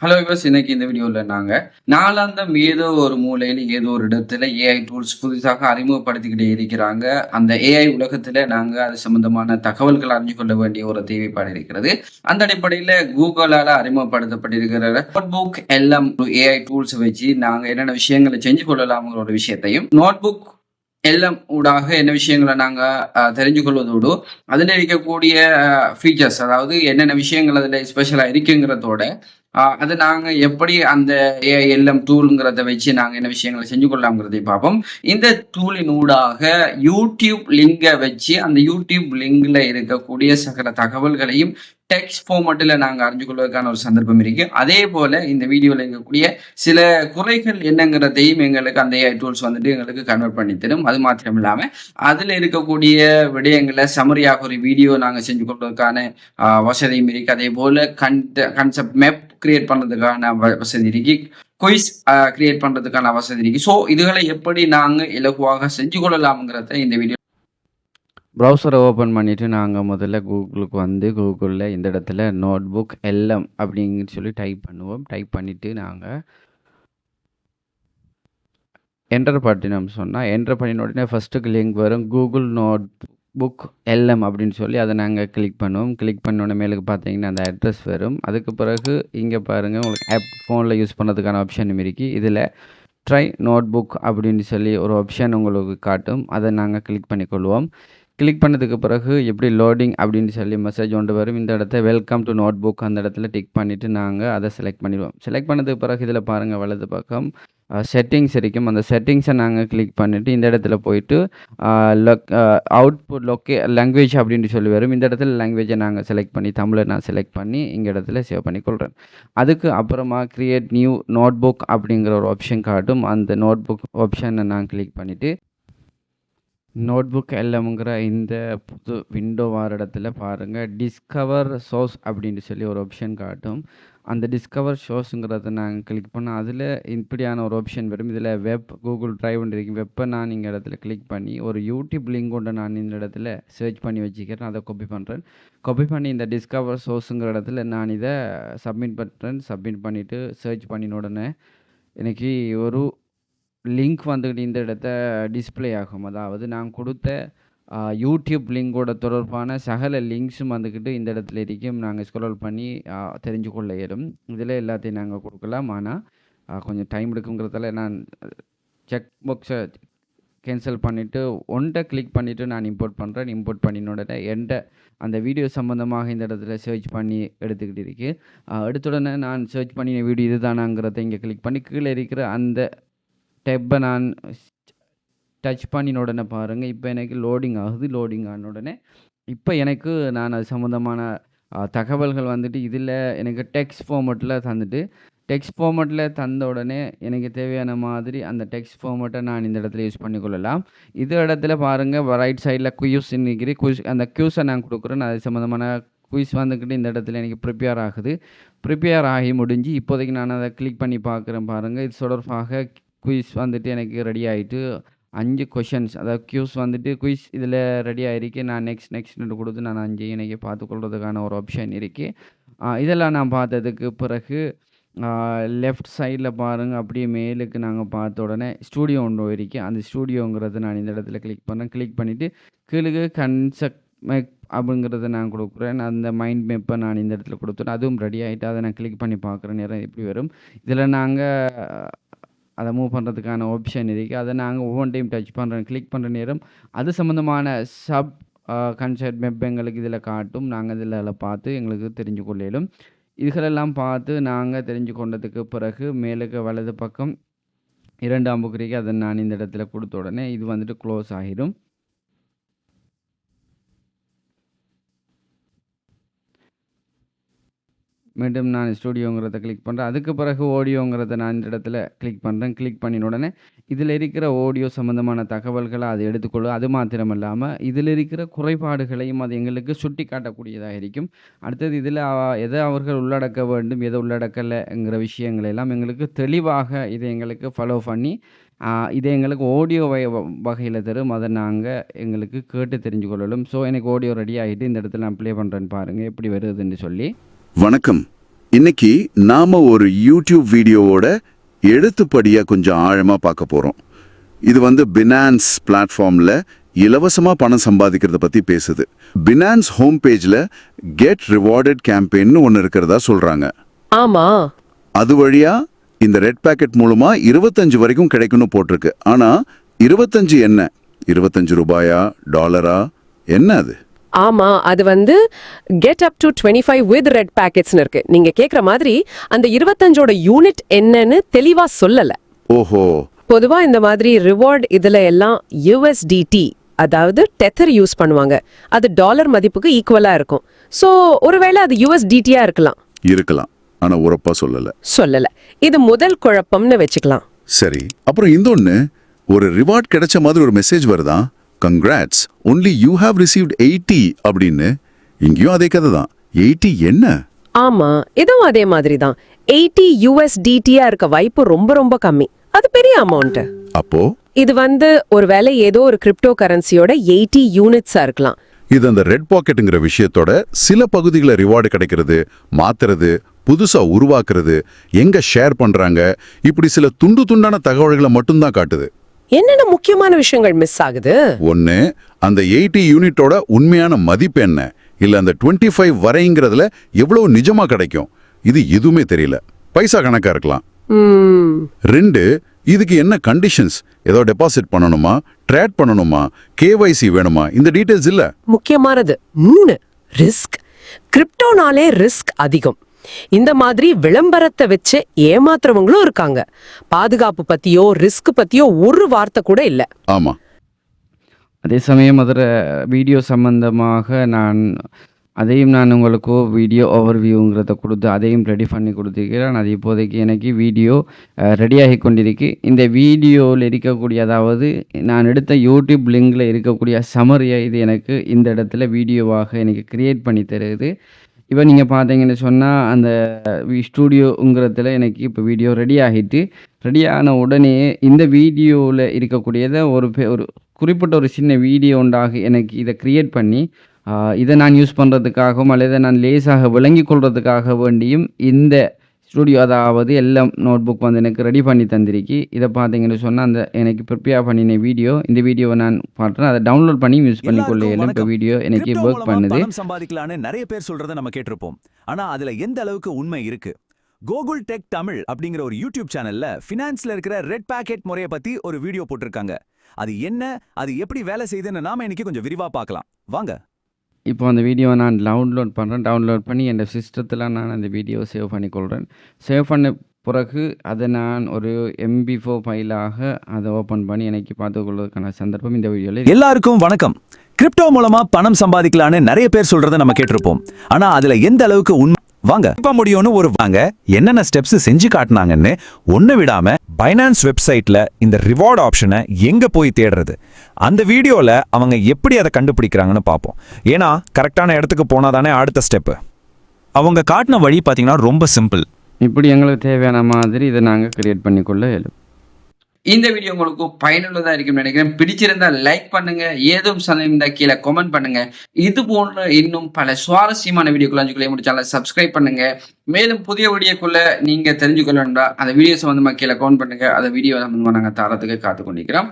Hello விவஸ் இன்னைக்கு இந்த வீடியோவில் நாங்கள் நாளாந்தம் ஏதோ ஒரு மூலையில் ஏதோ ஒரு இடத்துல ஏஐ டூல்ஸ் புதுசாக அறிமுகப்படுத்திக்கிட்டே இருக்கிறாங்க. அந்த ஏஐ உலகத்தில் நாங்கள் அது சம்பந்தமான தகவல்கள் அறிஞ்சு கொள்ள வேண்டிய ஒரு தேவைப்பாடு இருக்கிறது. அந்த அடிப்படையில் கூகுளால் அறிமுகப்படுத்தப்பட்டிருக்கிற நோட்புக் எல்லாம் ஏஐ டூல்ஸ் வச்சு நாங்கள் என்னென்ன விஷயங்களை செஞ்சு கொள்ளலாம்ங்கிற ஒரு விஷயத்தையும் நோட்புக் எல்லாம் ஊடாக என்ன விஷயங்களை நாங்கள் தெரிஞ்சு கொள்வதோடு அதில் இருக்கக்கூடிய ஃபீச்சர்ஸ் அதாவது என்னென்ன விஷயங்கள் அதில் ஸ்பெஷலாக இருக்குங்கிறதோட அது நாங்கள் எப்படி அந்த எல்எம் தூளுங்கிறத வச்சு நாங்கள் என்ன விஷயங்களை செஞ்சு கொள்ளலாம்ங்கிறதை பார்ப்போம். இந்த தூளின் ஊடாக யூடியூப் லிங்கை வச்சு அந்த யூடியூப் லிங்கில் இருக்கக்கூடிய சகல தகவல்களையும் டெக்ஸ்ட் ஃபார்மட்டில் நாங்கள் அறிஞ்சு கொள்வதற்கான ஒரு சந்தர்ப்பம் இருக்கு. அதே போல இந்த வீடியோவில் இருக்கக்கூடிய சில குறைகள் என்னங்கிறதையும் எங்களுக்கு அந்த ஏஐ டூல்ஸ் வந்துட்டு எங்களுக்கு கன்வெர்ட் பண்ணி தரும். அது மாத்திரம் இல்லாமல் அதில் இருக்கக்கூடிய விடயங்களை சமரியாக ஒரு வீடியோ நாங்கள் செஞ்சு கொள்வதற்கான வசதியும் இருக்கு. அதே போல கண்ட கன்செப்ட் மேப் கிரியேட் பண்ணுறதுக்கான வசதி இருக்கு. குயிஸ் கிரியேட் பண்ணுறதுக்கான வசதி இருக்கு. ஸோ இதுகளை எப்படி நாங்கள் இலகுவாக செஞ்சு கொள்ளலாம்ங்கிறத இந்த வீடியோ ப்ரௌசரை ஓப்பன் பண்ணிவிட்டு நாங்கள் முதல்ல கூகுளுக்கு வந்து கூகுளில் இந்த இடத்துல நோட் புக் எல்எம் அப்படிங்கன்னு சொல்லி டைப் பண்ணுவோம். டைப் பண்ணிவிட்டு நாங்கள் என்டர் பண்ணினோம் சொன்னால் என்டர் பண்ணின உடனே ஃபஸ்ட்டுக்கு லிங்க் வரும். கூகுள் நோட் புக் எல்எம் அப்படின்னு சொல்லி அதை நாங்கள் கிளிக் பண்ணுவோம். கிளிக் பண்ண உடனே மேலுக்கு பார்த்தீங்கன்னா அந்த அட்ரஸ் வரும். அதுக்கு பிறகு இங்கே பாருங்கள் உங்களுக்கு ஆப் ஃபோனில் யூஸ் பண்ணுறதுக்கான ஆப்ஷனும் இருக்குது இதில் ட்ரை நோட் புக் அப்படின்னு சொல்லி ஒரு ஆப்ஷன் உங்களுக்கு காட்டும். அதை நாங்கள் கிளிக் பண்ணிக்கொள்வோம். கிளிக் பண்ணதுக்கு பிறகு எப்படி லோடிங் அப்படின்னு சொல்லி மெசேஜ் ஒன்று வரும். இந்த இடத்த வெல்கம் டு நோட் புக் அந்த இடத்துல டிக் பண்ணிவிட்டு நாங்கள் அதை செலக்ட் பண்ணிடுவோம். செலக்ட் பண்ணதுக்கு பிறகு இதில் பாருங்கள் வலது பக்கம் செட்டிங்ஸ் இருக்கும். அந்த செட்டிங்ஸை நாங்கள் கிளிக் பண்ணிவிட்டு இந்த இடத்துல போயிட்டு லொக் அவுட்புட் லொக்கே லாங்குவேஜ் அப்படின்னு சொல்லி வரும். இந்த இடத்துல லாங்குவேஜை நாங்கள் செலக்ட் பண்ணி தமிழை நான் செலக்ட் பண்ணி இங்கே இடத்துல சேவ் பண்ணி கொள்கிறேன் அதுக்கு அப்புறமா கிரியேட் நியூ நோட் புக் அப்படிங்கிற ஒரு ஆப்ஷன் காட்டும். அந்த நோட் புக் ஆப்ஷனை நான் கிளிக் பண்ணிவிட்டு நோட்புக் எல்எம்ங்கிற இந்த புது விண்டோ வர இடத்துல பாருங்கள் டிஸ்கவர் சோர்ஸ் அப்படின்னு சொல்லி ஒரு ஆப்ஷன் காட்டும். அந்த டிஸ்கவர் ஷோஸுங்கிறத நாங்கள் கிளிக் பண்ணால் அதில் இப்படியான ஒரு ஆப்ஷன் வரும். இதில் வெப் கூகுள் ட்ரைவ் இருக்கு. வெப்பை நான் இங்கே இடத்துல கிளிக் பண்ணி ஒரு யூடியூப் லிங்க் கொண்டு நான் இந்த இடத்துல சர்ச் பண்ணி வச்சுக்கிறேன். அதை காப்பி பண்ணுறேன் காப்பி பண்ணி இந்த டிஸ்கவர் சோர்ஸுங்கிற இடத்துல நான் இதை சப்மிட் பண்ணுறேன் சப்மிட் பண்ணிவிட்டு சர்ச் பண்ணின உடனே எனக்கு ஒரு லிங்க் வந்துக்கிட்டு இந்த இடத்த டிஸ்ப்ளே ஆகும். அதாவது நான் கொடுத்த யூடியூப் லிங்கோட தொடர்பான சகல லிங்க்ஸும் வந்துக்கிட்டு இந்த இடத்துல இருக்கும். நாங்கள் ஸ்க்ரோல் பண்ணி தெரிஞ்சு கொள்ள இயலும். இதில் எல்லாத்தையும் நாங்கள் கொடுக்கலாம். ஆனால் கொஞ்சம் டைம் எடுக்குங்கிறதால நான் செக் பாக்ஸை கேன்சல் பண்ணிவிட்டு ஒன்றை கிளிக் பண்ணிவிட்டு நான் இம்போர்ட் பண்ணுறேன் இம்போர்ட் பண்ணின உடனே எந்த அந்த வீடியோ சம்மந்தமாக இந்த இடத்துல சர்ச் பண்ணி எடுத்துக்கிட்டு இருக்கு. ஆ, எடுத்த உடனே நான் சர்ச் பண்ணின வீடியோ இதுதானாங்கிறத இங்கே கிளிக் பண்ணி கீழே இருக்கிற அந்த டெப்பை நான் டச் பண்ணின உடனே பாருங்கள் இப்போ எனக்கு லோடிங் ஆகுது லோடிங் ஆன உடனே. இப்போ எனக்கு நான் அது சம்மந்தமான தகவல்கள் வந்துட்டு இதில் எனக்கு டெக்ஸ்ட் ஃபார்மெட்டில் தந்துட்டு டெக்ஸ்ட் ஃபார்மெட்டில் தந்த உடனே எனக்கு தேவையான மாதிரி அந்த டெக்ஸ்ட் ஃபார்மெட்டை நான் இந்த இடத்துல யூஸ் பண்ணிக்கொள்ளலாம் இது இடத்துல பாருங்கள் ரைட் சைடில் குயூஸ் நிற்கிறி குயிஸ் அந்த க்யூஸை நான் கொடுக்குறேன். அது சம்மந்தமான குயிஸ் வந்துக்கிட்டு இந்த இடத்துல எனக்கு ப்ரிப்பேர் ஆகுது. ப்ரிப்பேர் ஆகி முடிஞ்சு இப்போதைக்கு நான் அதை கிளிக் பண்ணி பார்க்குறேன் பாருங்கள் இது தொடர்பாக குயிஸ் வந்துட்டு எனக்கு ரெடி ஆகிட்டு அஞ்சு கொஷின்ஸ் அதாவது க்யூஸ் வந்துட்டு குயிஸ் இதில் ரெடி ஆகிருக்கு நான் நெக்ஸ்ட் நெக்ஸ்ட்னு கொடுத்து நான் அஞ்சு எனக்கு பார்த்துக்கொள்றதுக்கான ஒரு ஆப்ஷன் இருக்குது இதெல்லாம் நான் பார்த்ததுக்கு பிறகு லெஃப்ட் சைடில் பாருங்கள் அப்படியே மேலுக்கு நாங்கள் பார்த்த உடனே ஸ்டூடியோ ஒன்று இருக்குது அந்த ஸ்டூடியோங்கிறத நான் இந்த இடத்துல கிளிக் பண்ணேன். கிளிக் பண்ணிவிட்டு கீழே கன்செப்ட் மேக் அப்படிங்கிறத நான் கொடுக்குறேன். அந்த மைண்ட் மேப்பை நான் இந்த இடத்துல கொடுத்துறேன் அதுவும் ரெடி ஆகிட்டு அதை நான் கிளிக் பண்ணி பார்க்குற நேரம் எப்படி வரும்? இதில் நாங்கள் அதை மூவ் பண்ணுறதுக்கான ஆப்ஷன் இருக்குது அதை நாங்கள் ஒவ்வொரு டைம் டச் பண்ணுறோம் கிளிக் பண்ணுற நேரம். அது சம்மந்தமான சப் கன்செர்ட் மெப் எங்களுக்கு இதில் காட்டும். நாங்கள் இதில் அதில் பார்த்து எங்களுக்கு தெரிஞ்சு கொள்ளையிலும் இதுகளெல்லாம் பார்த்து நாங்கள் தெரிஞ்சு கொண்டதுக்கு பிறகு மேலுக்கு வலது பக்கம் இரண்டு அம்புக்குறிக்கு அதை நான் இந்த இடத்துல கொடுத்த உடனே இது வந்துட்டு க்ளோஸ் ஆகிடும். மீண்டும் நான் ஸ்டூடியோங்கிறத கிளிக் பண்ணுறேன் அதுக்கு பிறகு ஆடியோங்கிறத நான் இந்த இடத்துல கிளிக் பண்ணுறேன் கிளிக் பண்ணின உடனே இதில் இருக்கிற ஆடியோ சம்மந்தமான தகவல்களை அதை எடுத்துக்கொள்ளும். அது மாத்திரம் இல்லாமல் இதில் இருக்கிற குறைபாடுகளையும் அது எங்களுக்கு சுட்டி காட்டக்கூடியதாக இருக்கும். அடுத்தது இதில் எதை அவர்கள் உள்ளடக்க வேண்டும் எதை உள்ளடக்கலைங்கிற விஷயங்களை எல்லாம் எங்களுக்கு தெளிவாக இதை எங்களுக்கு ஃபாலோ பண்ணி இதை எங்களுக்கு ஆடியோ வகையில் தரும். அதை நாங்கள் எங்களுக்கு கேட்டு தெரிஞ்சு கொள்ளலும் ஸோ எனக்கு ஆடியோ ரெடி ஆகிட்டு இந்த இடத்துல நான் ப்ளே பண்ணுறேன்னு பாருங்கள் எப்படி வருதுன்னு சொல்லி. வணக்கம். இன்னைக்கு நாம ஒரு யூடியூப் வீடியோவோட எழுத்துப்படியா கொஞ்சம் ஆழமா பார்க்க போறோம். இது வந்து பினான்ஸ் பிளாட்ஃபார்ம்ல இலவசமா பணம் சம்பாதிக்கிறத பத்தி பேசுது. பினான்ஸ் ஹோம் பேஜ்ல கெட் ரிவார்டட் கேம்பெயின்னு ஒன்னு இருக்கிறதா சொல்றாங்க. ஆமா. அது வழியா இந்த ரெட் பேக்கெட் மூலமா இருபத்தஞ்சு வரைக்கும் கிடைக்கும்னு போட்டிருக்கு. ஆனா இருபத்தஞ்சு என்ன? இருபத்தஞ்சு ரூபாயா? டாலரா என்ன அது? ஆமா அது வந்து get up to twenty five with red பேக்கெட்ஸ்னு இருக்கு. நீங்க கேக்குற மாதிரி அந்த இருபத்தஞ்சோட யூனிட் என்னன்னு தெளிவா சொல்லல. ஓஹோ. பொதுவா இந்த மாதிரி ரிவார்ட் இதுல எல்லாம் யூஎஸ்டிடி அதாவது டெத்தர் யூஸ் பண்ணுவாங்க. அது டாலர் மதிப்புக்கு ஈக்குவலா இருக்கும். சோ ஒருவேளை அது யூஎஸ்டிடியா இருக்கலாம். இருக்கலாம். ஆனா உறப்பா சொல்லல. சொல்லல. இது முதல் குழப்பம்னு வச்சுக்கலாம். சரி. அப்புறம் இன்னொன்னு ஒரு ரிவார்ட் கிடைச்ச மாதிரி ஒரு மெசேஜ் வருதா? Congrats only you have received eighty அப்படின்னு இங்கேயும் அதே கதை தான். எயிட்டி என்ன? ஆமா இதுவும் அதே மாதிரி தான் எயிட்டி யூஎஸ்டிடியா இருக்க வாய்ப்பு ரொம்ப ரொம்ப கம்மி. அது பெரிய அமௌண்ட் அப்போ? இது வந்து ஒருவேளை ஏதோ ஒரு கிரிப்டோ கரன்சியோட எயிட்டி யூனிட்ஸா இருக்கலாம். இது அந்த ரெட் பாக்கெட்டுங்கிற விஷயத்தோட சில பகுதிகளை ரிவார்டு கிடைக்கிறது மாத்துறது புதுசா உருவாக்குறது எங்க ஷேர் பண்றாங்க இப்படி சில துண்டு துண்டான தகவல்களை மட்டும்தான் காட்டுது. என்னென்ன முக்கியமான விஷயங்கள் மிஸ் ஆகுது? ஒன்னு அந்த எயிட்டி யூனிட்டோட உண்மையான மதிப்பு என்ன? இல்ல அந்த 25 ஃபைவ் வரைங்கிறதுல எவ்வளவு நிஜமா கிடைக்கும்? இது எதுவுமே தெரியல. பைசா கணக்கா இருக்கலாம். ரெண்டு இதுக்கு என்ன கண்டிஷன்ஸ் ஏதோ டெபாசிட் பண்ணணுமா? ட்ரேட் பண்ணணுமா? கேவைசி வேணுமா? இந்த டீடைல்ஸ் இல்ல. முக்கியமானது மூணு ரிஸ்க் கிரிப்டோனாலே ரிஸ்க் அதிகம். இந்த மாதிரி விளம்பரத்தை வச்சு ஏமாத்துறவங்களும் இருக்காங்க. பாதுகாப்பு பத்தியோ ரிஸ்க் பத்தியோ ஒரு வார்த்தை கூட இல்ல. ஆமா. அதே சமயம் அதில் வீடியோ சம்பந்தமாக நான் அதையும் நான் உங்களுக்கு வீடியோ ஓவர்வியூங்கிறத கொடுத்து அதையும் ரெடி பண்ணி கொடுத்துருக்கிறேன் அது இப்போதைக்கு எனக்கு வீடியோ ரெடியாகி கொண்டிருக்கு. இந்த வீடியோவில் இருக்கக்கூடிய அதாவது நான் எடுத்த யூடியூப் லிங்கில் இருக்கக்கூடிய சமரியை இது எனக்கு இந்த இடத்துல வீடியோவாக எனக்கு கிரியேட் பண்ணி தருது. இப்போ நீங்கள் பார்த்தீங்கன்னு சொன்னால் அந்த ஸ்டூடியோங்கிறதுல எனக்கு இப்போ வீடியோ ரெடி ஆகிட்டு ரெடி ஆன உடனே இந்த வீடியோவில் இருக்கக்கூடியதை ஒரு ஒரு குறிப்பிட்ட ஒரு சின்ன வீடியோ உண்டாக எனக்கு இதை கிரியேட் பண்ணி இதை நான் யூஸ் பண்ணுறதுக்காகவும் அல்லது நான் லேசாக விளங்கி கொள்கிறதுக்காக வேண்டியும் இந்த ஸ்டூடியோ அதாவது எல்லாம் நோட் புக் வந்து எனக்கு ரெடி பண்ணி தந்திருக்கு. இதை பார்த்தீங்கன்னு சொன்னால் அந்த எனக்கு ப்ரிப்பேர் பண்ணின வீடியோ இந்த வீடியோவை நான் பார்த்தேன் அதை டவுன்லோட் பண்ணி யூஸ் பண்ணிக்கொள்ள எல்லாருக்கும் இப்போ. வீடியோ எனக்கு ஒர்க் பண்ணுது. பணம் சம்பாதிக்கலாம்னு நிறைய பேர் சொல்றத நம்ம கேட்டிருப்போம். ஆனா அதுல எந்த அளவுக்கு உண்மை இருக்கு? கோகுல் டெக் தமிழ் அப்படிங்கிற ஒரு யூடியூப் சேனல்ல ஃபினான்ஸ்ல இருக்கிற ரெட் பாக்கெட் முறைய பத்தி ஒரு வீடியோ போட்டிருக்காங்க. அது என்ன அது எப்படி வேலை செய்யுதுன்னு நாம இன்னைக்கு கொஞ்சம் விரிவா பார்க்கலாம். வாங்க. இப்போ அந்த வீடியோவை நான் டவுன்லோட் பண்ணுறேன் டவுன்லோட் பண்ணி என் சிஸ்டத்தில் நான் அந்த வீடியோவை சேவ் பண்ணிக்கொள்கிறேன் சேவ் பண்ண பிறகு அதை நான் ஒரு எம்பி ஃபோர் ஃபைலாக அதை ஓப்பன் பண்ணி எனக்கு பார்த்துக்கொள்வதற்கான சந்தர்ப்பம் இந்த வீடியோவில் எல்லாருக்கும் வணக்கம். கிரிப்டோ மூலமாக பணம் சம்பாதிக்கலாம்னு நிறைய பேர் சொல்கிறத நம்ம கேட்டிருப்போம். ஆனால் அதில் எந்த அளவுக்கு உண்மை வாங்க. இப்ப முடியும்னு ஒரு வாங்க. என்னென்ன ஸ்டெப்ஸ் செஞ்சு காட்டினாங்கன்னு ஒண்ணு விடாம பைனான்ஸ் வெப்சைட்ல இந்த ரிவார்டு ஆப்ஷனை எங்க போய் தேடுறது? அந்த வீடியோல அவங்க எப்படி அதை கண்டுபிடிக்கிறாங்கன்னு பார்ப்போம் ஏன்னா கரெக்டான இடத்துக்கு போனாதானே அடுத்த ஸ்டெப் அவங்க காட்டின வழி பார்த்தீங்கன்னா ரொம்ப சிம்பிள் இப்படி எங்களுக்கு தேவையான மாதிரி இதை நாங்கள் கிரியேட் பண்ணிக்கொள்ள இயலும். இந்த வீடியோ உங்களுக்கு பயனுள்ளதா இருக்கும்னு நினைக்கிறேன். பிடிச்சிருந்தா லைக் பண்ணுங்க. ஏதும் சந்தேகம் இருந்தா கீழே கமெண்ட் பண்ணுங்க. இது போன்ற இன்னும் பல சுவாரஸ்யமான வீடியோக்குள்ள அஞ்சுக்குள்ளே முடிச்சால சப்ஸ்கிரைப் பண்ணுங்க. மேலும் புதிய வீடியோக்குள்ள நீங்க தெரிஞ்சுக்கொள்ளணும்னா அந்த வீடியோ சம்பந்தமா கீழே கமெண்ட் பண்ணுங்க. அந்த வீடியோ சம்பந்தமா நாங்க தரத்துக்கு காத்து கொண்டிருக்கிறோம்